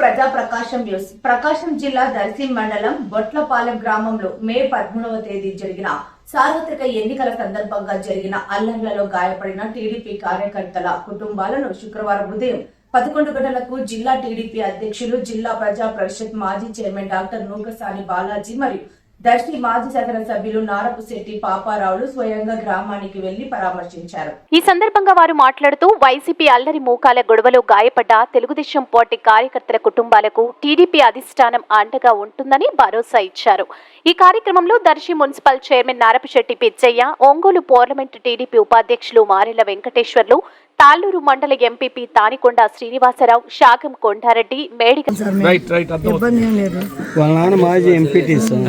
ప్రజా ప్రకాశం న్యూస్. ప్రకాశం జిల్లా దర్శి మండలం బొట్లపాలెం గ్రామంలో మే పదమూడవ తేదీ జరిగిన సార్వత్రిక ఎన్నికల సందర్భంగా జరిగిన అల్లర్లలో గాయపడిన టీడీపీ కార్యకర్తల కుటుంబాలను శుక్రవారం ఉదయం పదకొండు గంటలకు జిల్లా టీడీపీ అధ్యక్షులు జిల్లా ప్రజా పరిషత్ మాజీ చైర్మన్ డాక్టర్ నూకసాని బాలాజీ మరియు దర్శి మాజీ శాసనసభ్యులు నారపుశెట్టి పాపారావులు స్వయంగా గ్రామానికి వెళ్ళి పరామర్శించారు. ఈ సందర్భంగా వారు మాట్లాడుతూ వైసీపీ అల్లరి మూకాల గొడవలో గాయపడ్డ తెలుగుదేశం పార్టీ కార్యకర్తల కుటుంబాలకు టీడీపీ అధిష్టానం అండగా ఉంటుందని భరోసా ఇచ్చారు. ఈ కార్యక్రమంలో Darsi municipal chairman Narapasetti Pichaiah Ongole parliament TDP ఉపాధ్యక్షులు మారెల వెంకటేశ్వర్లు తాళ్ళూరు మండల ఎంపీపీ తానికొండ శ్రీనివాసరావు శాగం కొండారెడ్డి మేడిగ వాళ్ళ నాన్న మాజీ ఎంపీటీ సార్.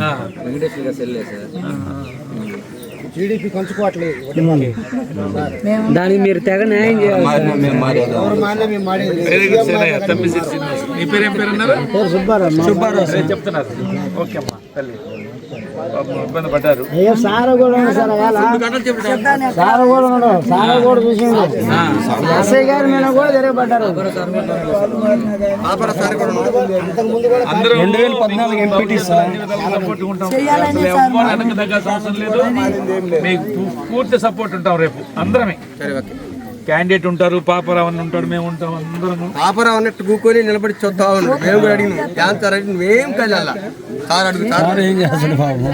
టీడీపీ కంచుకోవట్లేదు. మేము దానికి మీరు తెగ న్యాయం చేయాలి సుబ్బారావు. చెప్తున్నారు. ఓకే అమ్మా తల్లి. ఇబ్బంది పడ్డారు. అయ్యో సార్ కూడా ఉన్నాడు సార్ అలా. సార్ కూడా ఉన్నాడు సార్ కూడా చూసిండు. ఎస్ఐ గారి మీద కూడా తిరగబడ్డారు. అందరూ రెండు వేల పద్నాలుగు ఎంపీటీ సార్. పూర్తి సపోర్ట్ ఉంటాం రేపు. అందరమే. క్యాండిడేట్ ఉంటారు పాపరావు అని ఉంటాడు మేము ఉంటాం అందరం పాపరావు అన్నట్టు కూకొని నిలబడి చూస్తా ఉన్నాడు మేము కూడా అడిగినాం. క్యాన్సర్ అడిగి నువ్వేం కదల్లా సార్ అడుగుతారు. సార్ ఏం చేస్తాడు బాబు?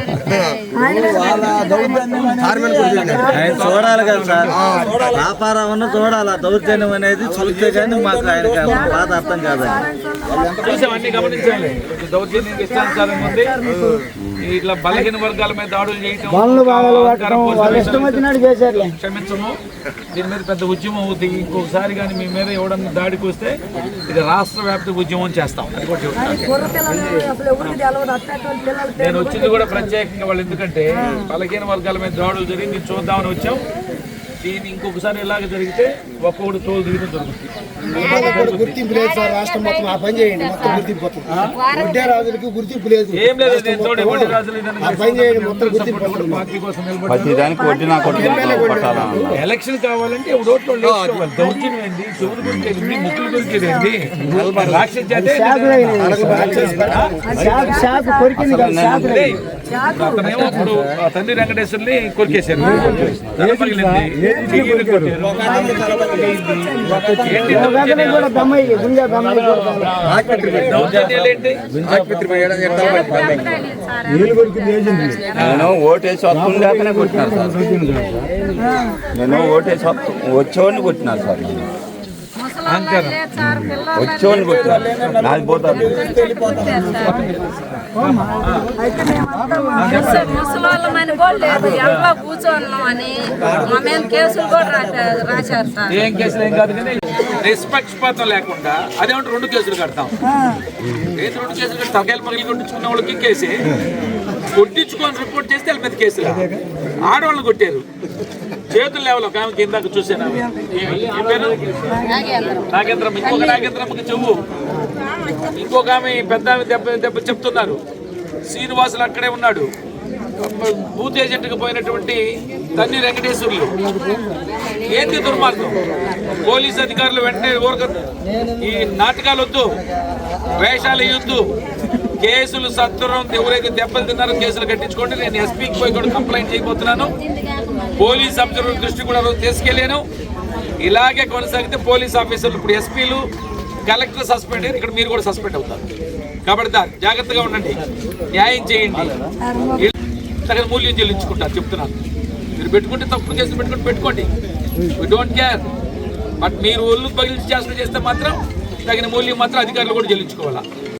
సార్ చూడాలి కదా సార్. వ్యాపారం చూడాలి? ఆ దౌర్జన్యం అనేది చూస్తే కానీ మాకు ఆయన బాధ అర్థం కాదండి చూసాం అన్ని గమనించాలి. దౌర్జన్యం ఇష్టానుసారం ఉంది. ఇట్లా బలహీన వర్గాల మీద దాడులు చేశారులే. క్షమించము. దీని మీద పెద్ద ఉద్యమం అవుతుంది ఇంకొకసారి కానీ మీ మీద ఎవడన్నా దాడికి వస్తే ఇది రాష్ట్ర వ్యాప్త ఉద్యమం చేస్తాం. అది కూడా నేను వచ్చింది కూడా ప్రత్యేకంగా వాళ్ళు ఎందుకంటే బలహీన వర్గాల మీద దాడులు జరిగి చూద్దామని వచ్చాం. దీన్ని ఇంకొకసారి ఇలాగ జరిగితే ఒక్కొక్కటి తోలు దిగడం జరుగుతుంది. గుర్తింపు లేదు సార్ రాష్ట్రం మొత్తం ఆ పని చేయండి మొత్తం గుర్తింపు. వడ్డే రాజులకి గుర్తింపు లేదు. ఏం లేదు రాజులు ఆ పని చేయండి మొత్తం గుర్తింపు. పార్టీ కోసం ఎలక్షన్ కావాలంటే ఓట్లు. దౌర్జన్యం ఏంది? చెవులు కొరికేది ఏంది? ముక్కులు ఏంది? రాక్షస జాతే అతనేమో ఇప్పుడు తండ్రి వెంకటేశ్వర్ని కొరికేశారు. నేను ఓటేసి వస్తుండేకనే కొట్టినారు సార్ నేను ఓటేసి వస్తు- వచ్చేవాడిని కొట్టినారు సార్. అహంకారం నాది ముసలోళ్ళమని కూడా లేదు. మా మీద కేసులు కూడా రాశారు సార్. ఏం కేసులు ఏం కాదు కానీ నిష్పక్షపాతం లేకుండా అదేమంటే రెండు కేసులు కడతాం. రెండు కేసులు? కట్టి తలకాయలు పగిలి కొట్టించుకున్న వాళ్ళకి కేసే. కొట్టించుకొని రిపోర్ట్ చేస్తే వాళ్ళ మీద కేసులు. ఆడవాళ్ళు కొట్టారు. చేతులు లేవలో ఒక ఆమె చూసాను నాగేంద్రం. ఇంకొక నాగేంద్రమ్మకి చెవు ఇంకొక ఆమె పెద్ద ఆమె దెబ్బ దెబ్బ చెప్తున్నారు. శ్రీనివాసులు అక్కడే ఉన్నాడు. బూత్ ఏజెంట్కి పోయినటువంటి తన్ని వెంకటేశ్వర్లు. ఏంటి దుర్మార్గం? పోలీస్ అధికారులు వెంటనే ఊరక ఈ నాటకాలు వద్దు వేషాలు వేయొద్దు. కేసులు సత్వరం ఎవరైతే దెబ్బలు తిన్నారో కేసులు కట్టించుకోండి. నేను ఎస్పీకి పోయి కూడా కంప్లైంట్ చేయబోతున్నాను. పోలీస్ అబ్జర్వర్ దృష్టి కూడా రోజు తీసుకెళ్ళాను. ఇలాగే కొనసాగితే పోలీస్ ఆఫీసర్లు ఇప్పుడు ఎస్పీలు కలెక్టర్ సస్పెండ్ అయ్యారు. ఇక్కడ మీరు కూడా సస్పెండ్ అవుతారు. కాబట్టి జాగ్రత్తగా ఉండండి. న్యాయం చేయండి. తగిన మూల్యం చెల్లించుకుంటారు చెప్తున్నాను. మీరు పెట్టుకుంటే తప్పుడు కేసులు పెట్టుకుంటే పెట్టుకోండి. వీ డోంట్ కేర్ బట్ మీరు ఒళ్ళు పగిలించి చేస్తే మాత్రం తగిన మూల్యం మాత్రం అధికారులు కూడా చెల్లించుకోవాలా.